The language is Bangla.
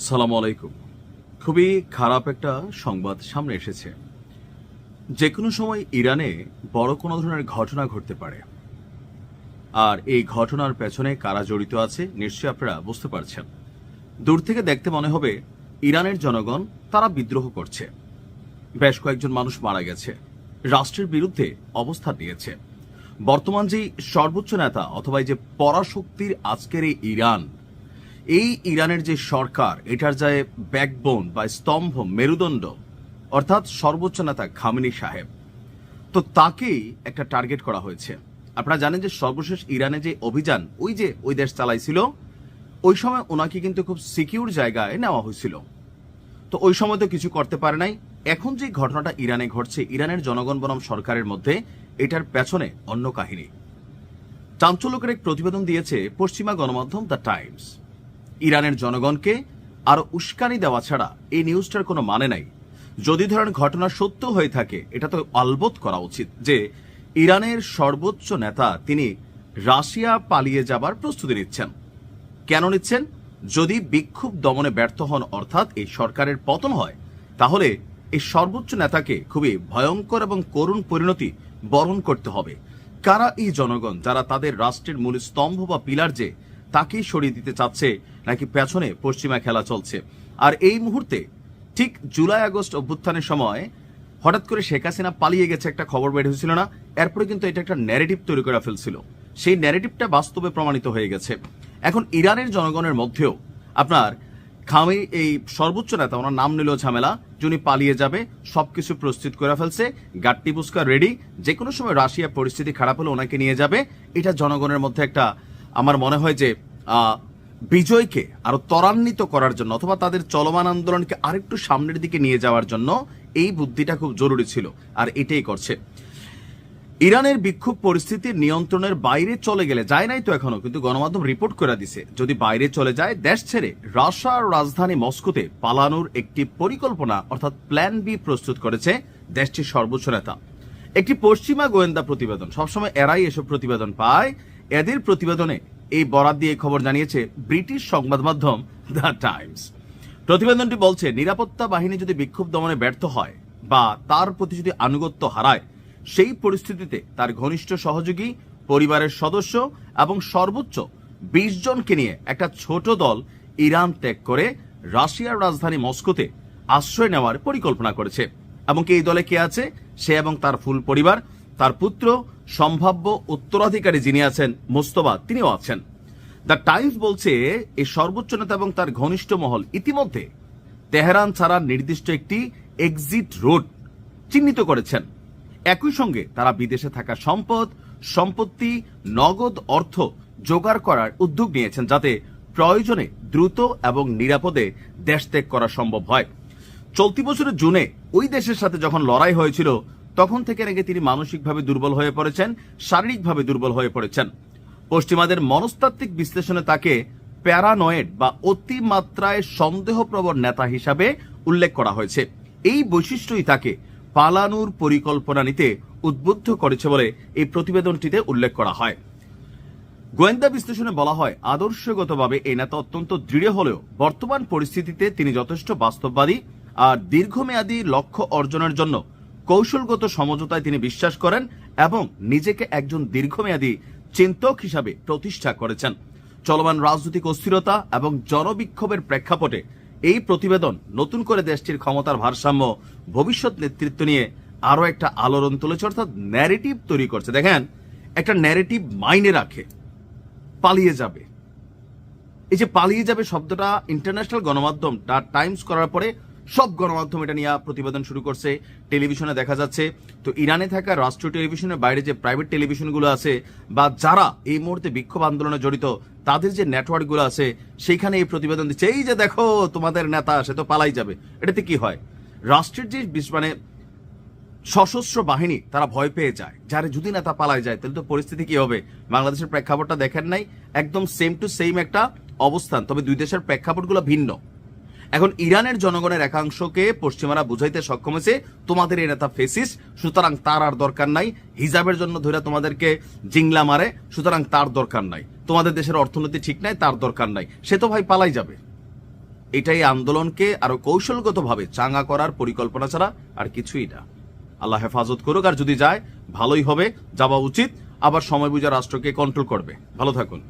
সালাম আলাইকুম। খুবই খারাপ একটা সংবাদ সামনে এসেছে। যে কোনো সময় ইরানে বড় কোনো ধরনের ঘটনা ঘটতে পারে। আর এই ঘটনার পেছনে কারা জড়িত আছে নিশ্চয়ই আপনারা বুঝতে পারছেন। দূর থেকে দেখতে মনে হবে, ইরানের জনগণ তারা বিদ্রোহ করছে। বেশ কয়েকজন মানুষ মারা গেছে। রাষ্ট্রের বিরুদ্ধে অবস্থান নিয়েছে। বর্তমান যে সর্বোচ্চ নেতা অথবা যে পরাশক্তির আজকের এই ইরান এই ইরানের যে সরকার, এটার যে ব্যাকবোন বা স্তম্ভ, মেরুদণ্ড, অর্থাৎ সর্বোচ্চ নেতা খামিনি সাহেব, তো তাকেই একটা টার্গেট করা হয়েছে। আপনারা জানেন যে সর্বশেষ ইরানে যে অভিযান, ওই যে ওই দেশ চালাইছিল, ওই সময় ওনাকে কিন্তু খুব সিকিউর জায়গায় নেওয়া হয়েছিল। তো ওই সময় তো কিছু করতে পারে নাই। এখন যে ঘটনাটা ইরানে ঘটছে, ইরানের জনগণ বনাম সরকারের মধ্যে, এটার পেছনে অন্য কাহিনী। চাঞ্চল্যকর এক প্রতিবেদন দিয়েছে পশ্চিমা গণমাধ্যম দ্য টাইমস। ইরানের জনগণকে আরও উস্কানি দেওয়া ছাড়া এই নিউজটার কোনো মানে নাই। যদি ধরেন ঘটনা সত্য হয়ে থাকে, এটা তো আলবত করা উচিত যে ইরানের সর্বোচ্চ নেতা তিনি রাশিয়া পালিয়ে যাবার প্রস্তুতি নিচ্ছেন। কেন নিচ্ছেন? যদি বিক্ষোভ দমনে ব্যর্থ হন অর্থাৎ এই সরকারের পতন হয়, তাহলে এই সর্বোচ্চ নেতাকে খুবই ভয়ঙ্কর এবং করুণ পরিণতি বরণ করতে হবে। কারা এই জনগণ যারা তাদের রাষ্ট্রের মূল স্তম্ভ বা পিলার যে তাকেই সরিয়ে দিতে চাচ্ছে নাকি পেছনে পশ্চিমা খেলা চলছে। আর এই মুহূর্তে ঠিক জুলাই আগস্ট অভ্যুত্থানের সময় হঠাৎ করে শেখ হাসিনা পালিয়ে গেছে একটা খবর বের হয়েছিল না, এরপরে কিন্তু এটা একটা ন্যারেটিভ তৈরি করে ফেলছিল। সেই ন্যারেটিভটা বাস্তবে প্রমাণিত হয়ে গেছে। এখন ইরানের জনগণের মধ্যেও আপনার খামি এই সর্বোচ্চ নেতা, ওনার নাম নিল ঝামেলা, যিনি পালিয়ে যাবে, সবকিছু প্রস্তুত করে ফেলছে গাট্টি পুস্কার রেডি যে কোনো সময় রাশিয়া পরিস্থিতি খারাপ হলে ওনাকে নিয়ে যাবে, এটা জনগণের মধ্যে একটা আমার মনে হয় যে বিজয়কে আরও ত্বরান্বিত করার জন্য অথবা তাদের চলমান আন্দোলনকে আরেকটু সামনের দিকে নিয়ে যাওয়ার জন্য এই বুদ্ধিটা খুব জরুরি ছিল আর এটাই করছে। ইরানের বিক্ষোভ পরিস্থিতির নিয়ন্ত্রণের বাইরে চলে গেলে যায় নাই তো এখনও, কিন্তু গণমাধ্যম রিপোর্ট করে দিছে, যদি বাইরে চলে যায়, দেশ ছেড়ে রাশিয়ার রাজধানী মস্কোতে পালানোর একটি পরিকল্পনা অর্থাৎ প্ল্যান বি প্রস্তুত করেছে দেশটির সর্বোচ্চ নেতা। একটি পশ্চিমা গোয়েন্দা প্রতিবেদন, সবসময় এরাই এসব প্রতিবেদন পায়। এদের প্রতিবেদনে এই বরাদ দিয়ে খবর জানিয়েছে ব্রিটিশ সংবাদ মাধ্যম দ্য টাইমস। প্রতিবেদনটি বলছে, নিরাপত্তা বাহিনী যদি বিক্ষোভ দমনে ব্যর্থ হয় বা তার প্রতি যদি আনুগত্য হারায়, সেই পরিস্থিতিতে তার ঘনিষ্ঠ সহযোগী, পরিবারের সদস্য এবং সর্বোচ্চ বিশ জনকে নিয়ে একটা ছোট দল ইরান ত্যাগ করে রাশিয়ার রাজধানী মস্কোতে আশ্রয় নেওয়ার পরিকল্পনা করেছে। এমনকি এই দলে কে আছে? সে এবং তার ফুল পরিবার তার পুত্র, সম্ভাব্য উত্তরাধিকারী যিনি আছেন, মোস্তফা, তিনিও আছেন। দ্য টাইমস বলছে, এই সর্বোচ্চ নেতা এবং তার ঘনিষ্ঠ মহল ইতিমধ্যে তেহরান ছাড়া নির্দিষ্ট একটি এক্সিট রোড চিহ্নিত করেছেন। একই সঙ্গে তারা বিদেশে থাকা সম্পদ, সম্পত্তি, নগদ অর্থ জোগাড় করার উদ্যোগ নিয়েছেন যাতে প্রয়োজনে দ্রুত এবং নিরাপদে দেশ ত্যাগ করা সম্ভব হয়। চলতি বছরের জুনে ওই দেশের সাথে যখন লড়াই হয়েছিল তখন থেকে নাকি তিনি মানসিকভাবে দুর্বল হয়ে পড়েছেন, শারীরিকভাবে দুর্বল হয়ে পড়েছেন। পশ্চিমাদের মনস্তাত্ত্বিক বিশ্লেষণে তাকে প্যারানয়েড বা অতিমাত্রায় সন্দেহপ্রবণ নেতা হিসাবে উল্লেখ করা হয়েছে। এই বৈশিষ্ট্যই তাকে পালানোর পরিকল্পনা নিতে উদ্বুদ্ধ করেছে বলে এই প্রতিবেদনটিতে উল্লেখ করা হয়। গোয়েন্দা বিশ্লেষণে বলা হয়, আদর্শগতভাবে এই নেতা অত্যন্ত দৃঢ় হলেও বর্তমান পরিস্থিতিতে তিনি যথেষ্ট বাস্তববাদী আর দীর্ঘমেয়াদী লক্ষ্য অর্জনের জন্য কৌশলগত সমঝোতায় তিনি বিশ্বাস করেন এবং নিজেকে একজন দীর্ঘমেয়াদী চিন্তক হিসাবে প্রতিষ্ঠা করেছেন। চলমান রাজনৈতিক অস্থিরতা এবং জনবিক্ষোভের প্রেক্ষাপটে এই প্রতিবেদন নতুন করে দেশটির ক্ষমতার ভারসাম্য, ভবিষ্যৎ নেতৃত্ব নিয়ে আরও একটা আলোড়ন তুলেছে, অর্থাৎ ন্যারেটিভ তৈরি করছে। দেখেন, একটা ন্যারেটিভ মাইনে রাখে, পালিয়ে যাবে। এই যে পালিয়ে যাবে শব্দটা ইন্টারন্যাশনাল গণমাধ্যম টাইমস করার পরে সব গণমাধ্যম এটা নিয়ে প্রতিবেদন শুরু করছে, টেলিভিশনে দেখা যাচ্ছে। তো ইরানে থাকা রাষ্ট্রীয় টেলিভিশনের বাইরে যে প্রাইভেট টেলিভিশনগুলো আছে, বা যারা এই মুহূর্তে বিক্ষোভ আন্দোলনে জড়িত, তাদের যে নেটওয়ার্কগুলো আছে, সেইখানে এই প্রতিবেদন দিচ্ছে। এই যে দেখো, তোমাদের নেতা, সে তো পালাই যাবে। এটাতে কি হয়? রাষ্ট্রের যে মানে সশস্ত্র বাহিনী, তারা ভয় পেয়ে যায়। যারে যদি নেতা পালায় যায়, তাহলে তো পরিস্থিতি কি হবে? বাংলাদেশের প্রেক্ষাপটটা দেখেন নাই। একদম সেম টু সেম একটা অবস্থান। তবে দুই দেশের প্রেক্ষাপটগুলো ভিন্ন। এখন ইরানের জনগণের একাংশকে পশ্চিমারা বুঝাইতে সক্ষম হয়েছে, তোমাদের এই নেতা ফেসিস সুতরাং তার আর দরকার নাই। হিজাবের জন্য ধরে তোমাদেরকে জিংলা মারে, সুতরাং তার দরকার নাই। তোমাদের দেশের অর্থনীতি ঠিক নাই, তার দরকার নাই। সে তো ভাই পালাই যাবে। এটাই আন্দোলনকে আরও কৌশলগতভাবে চাঙ্গা করার পরিকল্পনা ছাড়া আর কিছুই না। আল্লাহ হেফাজত করুক, আর যদি যায়, ভালোই হবে, যাওয়া উচিত। আবার সময় বুঝে রাষ্ট্রকে কন্ট্রোল করবে। ভালো থাকুন।